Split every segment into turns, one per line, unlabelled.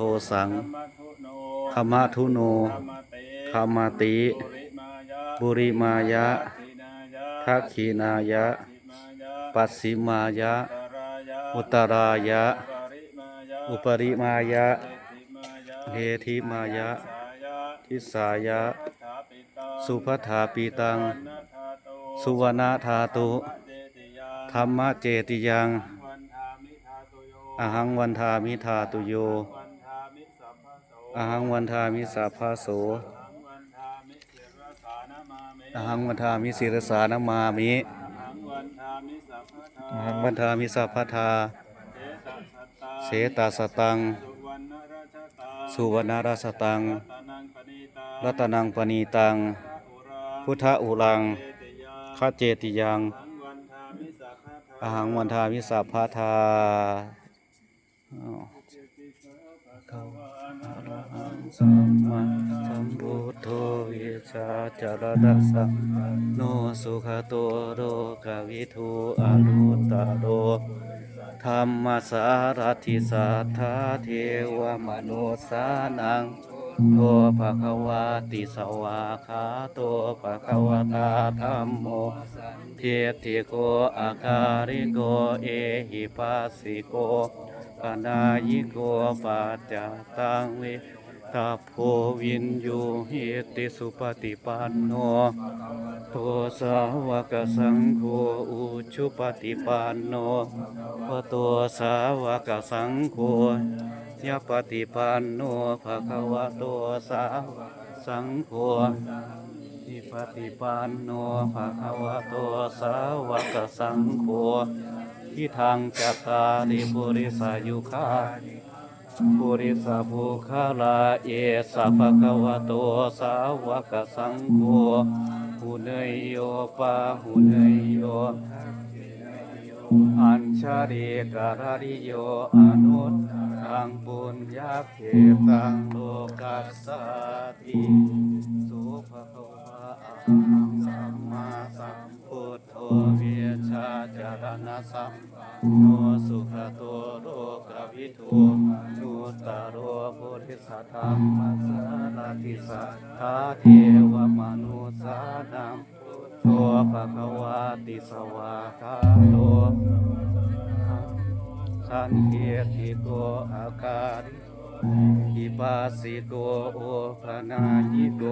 โทสัง
ธรรมทุโน
ขมะทุโน
ธรรมเต
ขมาติ
บุริมายะ
บุริมายะ
ทักขีนายะ
ทิมายะ
ปัสสิมายะ
อุตรายะ
อุตรายะ
ปริมายะ
อุปริมายะ
เอธิมายะ
เฮทิมายะ
สายะ
ทิสายะ
ถาปิตัง
สุพัทธาปีตัง
วันนาธาโต
สุวนาธาตุ
ธรรมเจติยา
ธรรมเจติยัง
วันทามิธาตุโย
อหังวันทามิธาตุโย
วันทามิสัพ พะโส
อหังวันทามิสัพพะโส
อา
หังวันทามิสิรสานามามิ
อา
หังวันทามิสัพพทา
เสตตา
เสตาสตัง
สุวรรณรา
สตัง
รัตนังปณิตา
รัตนังปณีตัง พุทธอุรัง
เจติยา
เจติยัง
หังวันทามิสัพพะทา
อหังวันทามิสัพพทา อ้าว
เขาอะระหังสัม
มา
สัมพุทโธวิชา
ชา
จา
จารร
ดั
ดั
ส
สะ
โน
โน
สุ
สุ
ขโต
โต
โรกวิทูอนุต
ต
ต
ต
ร
โรธรรมสารทิสาธาเทวมนุสานังโทภะคะวาติสวาคาโตภะคะวตาธัมโมเทติโกอาการิโกเอหิปัสสิโก ปนายิโกปัจจตังเวตัพโพวินยูหิติสุปฏิปันโนโตสาวกสังโฆอุชุปฏิปันโนปะโตสาวกสังโฆยปฏิปันโนภะคะวะโตสาวกสังโฆอิปฏิปันโนภะคะวะโตสาวกสังโฆ ทิทางจัตตาริปุริสายุคาปุริสาภูคาลาเอสะภะคะวะโตสาวกสังโฆหุเนยโยปะหุเนยโยอัญชาริการาริโยอนุตังปุญญาเขตังโลกัสสติ สัมปันโนสุขโตโรกวิทูนุตตโรโพธิสธรรมสารติสัทธาเทวมนุสานังตัวภะคะวาติสวาคาโตสันเทติตัวอาการิ อิปัสสิโกโอปนายิโก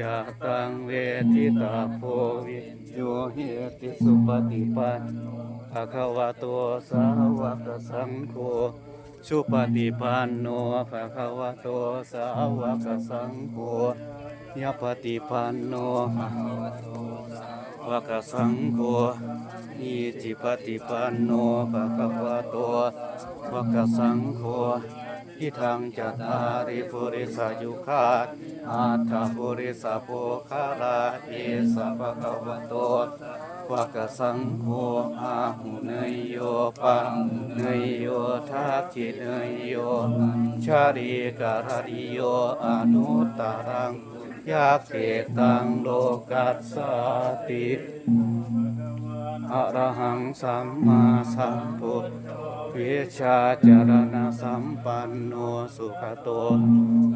จะตังเวทิตาโพวิโยเหติสุปฏิปันโนภะคะวะโตสาวกสังโฆสุปฏิปันโนภะคะวะโตสาวกสังโฆยปฏิปันโนภะคะวะโตวะกสังโฆอิจิปฏิปันโนภะคะวะโตวะกสังโฆ ทิทางจัตตาริปุริสายุคาอัตถปุริสาโภคาลาเอสะภะคะวะโตวะกสังโฆอาหุเนยโยปังเนยโยทักขิเนยโยชาริการาริโยอนุตตรังยาเกตังโลกัสสติ อะระหังสัมมาสัมพุทธวิชาจารณะสัมปันโนสุขโต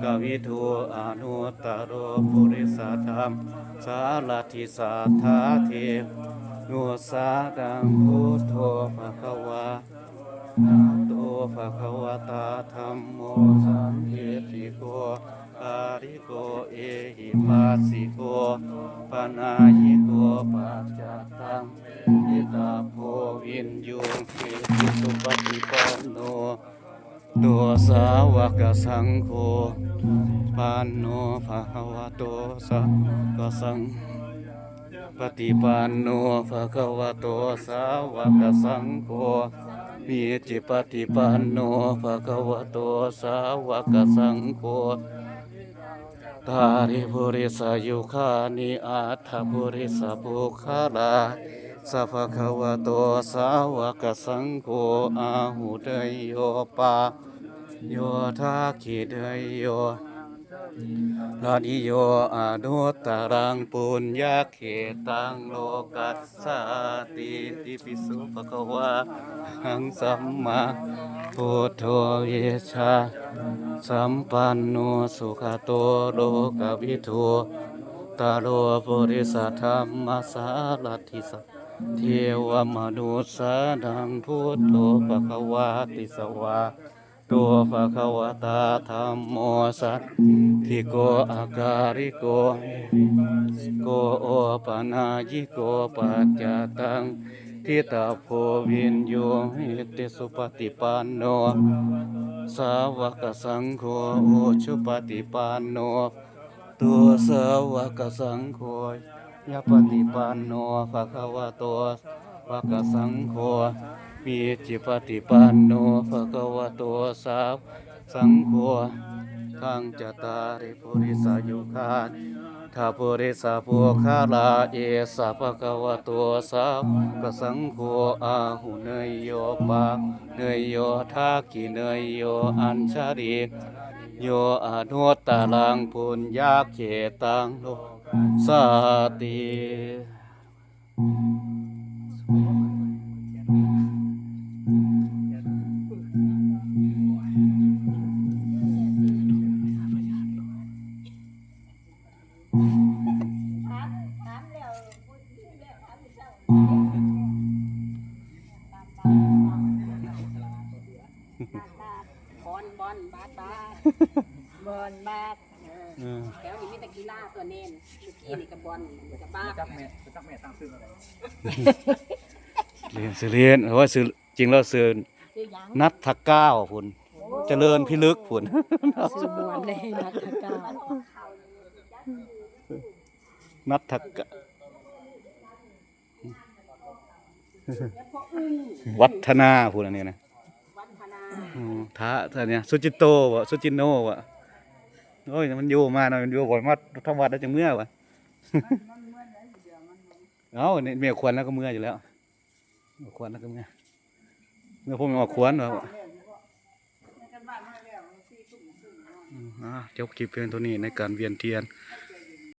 กวิทูอนุตตโรปุริสธรรม สารทิสัทธาเทวนุสาดังพุทโธภะคะวานะโตภะคะวะตาธัมโมสันเทติโกอาริโกเอหิปัสสิโกปนายิโก นยูเกติสุปฏิปันโนตัวสาวกสังโฆปันโนภะคะวะโตสาวกสังปฏิปันโนภะคะวะโตสาวกสังโฆมีจิปฏิปันโนภะคะวะโตสาวกสังโฆตาริปุริสายุคานิอัตถปุริสปุคาลา สัพพะคะวะโตสาวกสังโฆอาหุเดยโยปาโยทาคิเดยโยลานิโยอนุตตรังปุญญาเขตังโลกัสสาติติปิสุภะคะวะหังสัมมาพุทโธเยชาสัมปันโนสุขโตโลกวิทูตาโลปุริสัทธรรมสารทิสัท เทวมนุษย์สานังพุทโธภะคะวาติสวาตัวภะคะวตาธรรมโมสัตทิโกอาการิโกโกโอปนายิโกปัจจตังทิตาโพวินโยหิติสุปฏิปันโน สาวกสังโฆโอชุปฏิปันโนตัวสาวกสังโฆ ยปฏิปันโนภะคะวะโตภะคะสังโฆมีจิปฏิปันโนภะคะวะโตสาวสังโฆทังจตาริปุริสายุคาทาปุริสาภูคาลาเอสะภะคะวะโตสาวกสังโฆอาหุเนยโยปาเนยโยทากิเนยโยอัญชาริโยอนุตตรังปุญญาเขตังโล สาติ
บอลบ อลบาสบาสบอลบาสเออ
เออ
แถวนี้มีแตะกีฬาตัวเน้นเมื่อกี้นี่กับบอลกับบาส
จักแม่จักแม่ตั้งชื่ออะไร
เรียนสิเรียนเพราะว่าซื้อจริงแล้วซื้อ
ชื่อหยัง
นัททะก้าวพุ่นเจริญพิลึกพุ่น
ชื่อมวนเลยนัทกา
นัททะกะวัฒนาพุ่นอันนี้นะ
วัฒนา
อืมท้าท่านเนี่ยสุจิโตวะสุจิโนวะ โอ้ยมันอยู่มาหน่อยมันอยู่บ่อยมาทำวัดได้จังเมื่อวะเอาเนี่ยเมียควรแล้วก็เมื่ออยู่แล้วควรแล้วก็เมื่อเมื่อผมออกควรวะอืมอะจบคลิปเพียงเท่านี้ในการเวียนเทียน